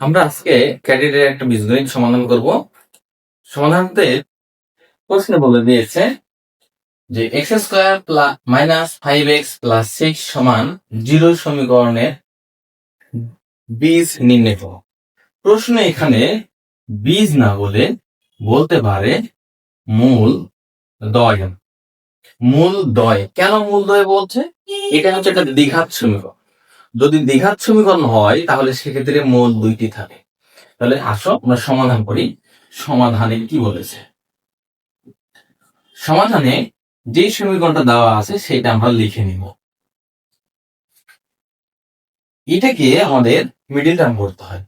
আমরা আজকে ক্যাডেটের একটা বীজগণিত সমাধান করব। সমাধানতে প্রশ্ন বলে দিয়েছে যে x square plus minus five x plus six সমান জিরো সমীকরণের বীজ নির্ণয় করো। প্রশ্ন এখানে বীজ না বলে বলতে পারে মূল দয়। মূল দয়। কেন মূল দয় বলছে? এটা হচ্ছে একটা দ্বিঘাত সমীকরণ। যদি দ্বিঘাত সমীকরণ হয়, তাহলে সেক্ষেত্রে মূল দুইটি থাকে। তাহলে আসো, আমরা সমাধান করি। সমাধানে কি বলেছে? সমাধানে যে সমীকরণটা দেওয়া আছে, সেটা আমরা লিখে নিব। এটাকে আমাদের মিডিল টার্ম করতে হয়।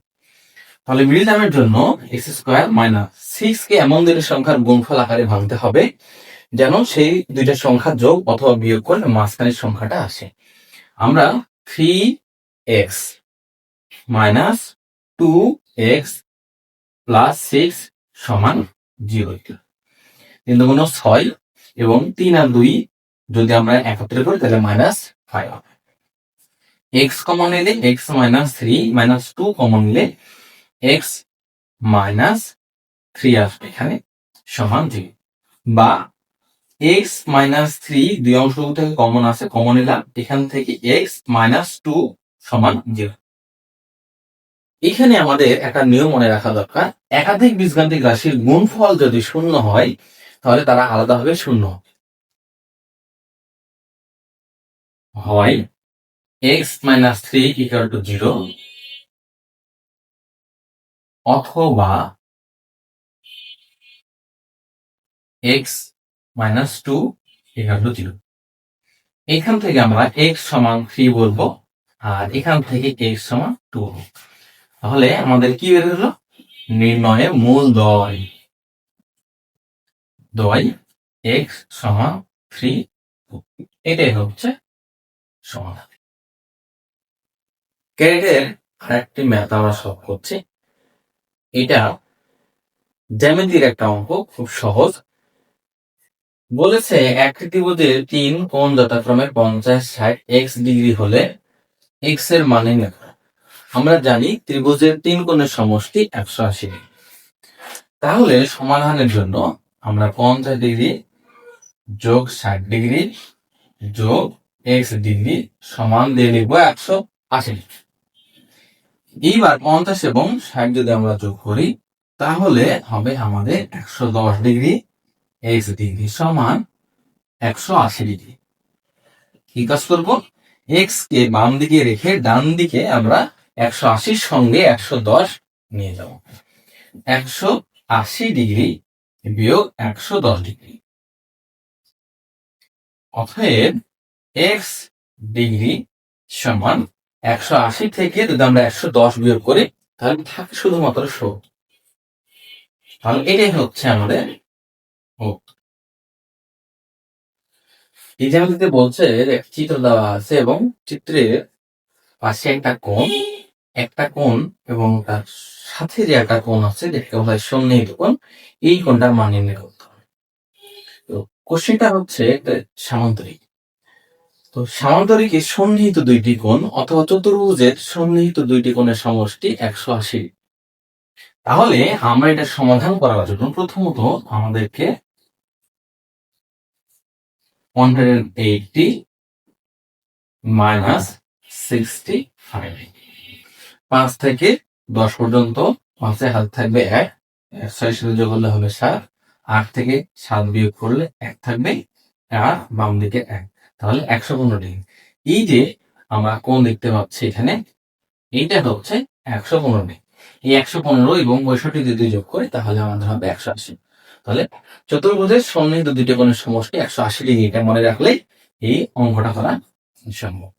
তাহলে মিডিল টার্মের জন্য এক্স স্কোয়ার মাইনাস সিক্স কে এমন দুইটা সংখ্যার গুণফল আকারে ভাঙতে হবে, যেন সেই দুইটা সংখ্যা যোগ অথবা বিয়োগ করলে মাঝখানের সংখ্যাটা আসে। আমরা three x minus two x plus six সমান জিরো তিন দুগুণ ছয় এবং তিন আর দুই যদি আমরা একত্রে করি, তাহলে মাইনাস ফাইভ হবে। এক্স কমন নিলে x minus three minus two common নিলে এক্স মাইনাস থ্রি আসবে এখানে সমান জিরো বা এক্স মাইনাস থ্রি দুই অংশ থেকে কমন আছে কমন নিলাম এখান থেকে এক্স মাইনাস টু সমান জিরো এখানে আমাদের একটা নিয়ম মনে রাখা দরকার। একাধিক বীজগান্তিক রাশির গুণফল যদি শূন্য হয়, তাহলে তারা আলাদাভাবে শূন্য। হয় x minus three equal to zero অথবা x minus two equal to zero এখান থেকে আমরা এক্স সমান থ্রি বলব, আর এখান থেকে এক্স সমান টু তাহলে আমাদের কি বের হলো? নির্ণয়ে মূল দয়। দয় এক্স সমান থ্রি এটাই হচ্ছে সমাধান। ক্যারেটের আরেকটি ম্যাথ আমরা সলভ করছি। এটা জ্যামিতির একটা অঙ্ক, খুব সহজ। বলেছে এক ত্রিভুজের তিন কোণ যথাক্রমে পঞ্চাশ ষাট এক্স ডিগ্রি হলে এক্সের মানে আমরা জানি ত্রিভুজের তিন কোণের সমষ্টি একশো আশি ডিগ্রি। তাহলে সমাধানের জন্য আমরা পঞ্চাশ ডিগ্রি যোগ ষাট ডিগ্রি যোগ এক্স ডিগ্রি সমান দিয়ে লিখব একশো আশি ডিগ্রি। এইবার পঞ্চাশ এবং ষাট যদি আমরা যোগ করি, তাহলে হবে আমাদের একশো দশ ডিগ্রি। এক্স ডিগ্রি সমান একশো আশি ডিগ্রি। কি কাজ করব? এক্স কে বাম দিকে রেখে ডান দিকে আমরা একশো আশির সঙ্গে একশো দশ নিয়ে যাব। একশো আশি ডিগ্রি বিয়োগ একশো দশ ডিগ্রি। অতএব এক্স ডিগ্রি সমান একশো আশি থেকে যদি আমরা একশো দশ বিয়োগ করি, তাহলে থাকে শুধুমাত্র শো তাহলে এটাই হচ্ছে আমাদের এই বলছে, যে একটা চিত্র দেওয়া আছে এবং চিত্রের পাশে একটা কোণ একটা কোণ এবং তার সাথে যে একটা কোণ আছে, যেটাকে বলা হয় সন্নিহিত কোণ, এই কোণটার মান নির্ণয় হবে। তো কোশ্চেনটা হচ্ছে একটা সামান্তরিক। তো সামান্তরিকে সন্নিহিত দুইটি কোণ অথবা চতুর্ভুজের সন্নিহিত দুইটি কোণের সমষ্টি একশো আশি। তাহলে আমরা এটা সমাধান করার জন্য প্রথমত আমাদেরকে hundred eighty minus sixty five পাঁচ থেকে দশ পর্যন্ত পাঁচে হাত থাকবে এক ছয় সাথে যোগ করলে হবে সাত, আট থেকে সাত বিয়োগ করলে এক থাকবে, আর বাম দিকে এক। তাহলে একশো পনেরো ডিগ্রি। এই যে আমরা কোন দেখতে পাচ্ছি এখানে, এইটা হচ্ছে একশো পনেরো ডিগ্রি। এই একশো পনেরো এবং পঁয়ষট্টি যদি যোগ করি, তাহলে আমাদের হবে একশো আশি। তাহলে চতুর্ভুজের সন্নিহিত দুটি কোণের সমষ্টি একশো আশি ডিগ্রি এটা মনে রাখলে এই অঙ্কটা করা সম্ভব।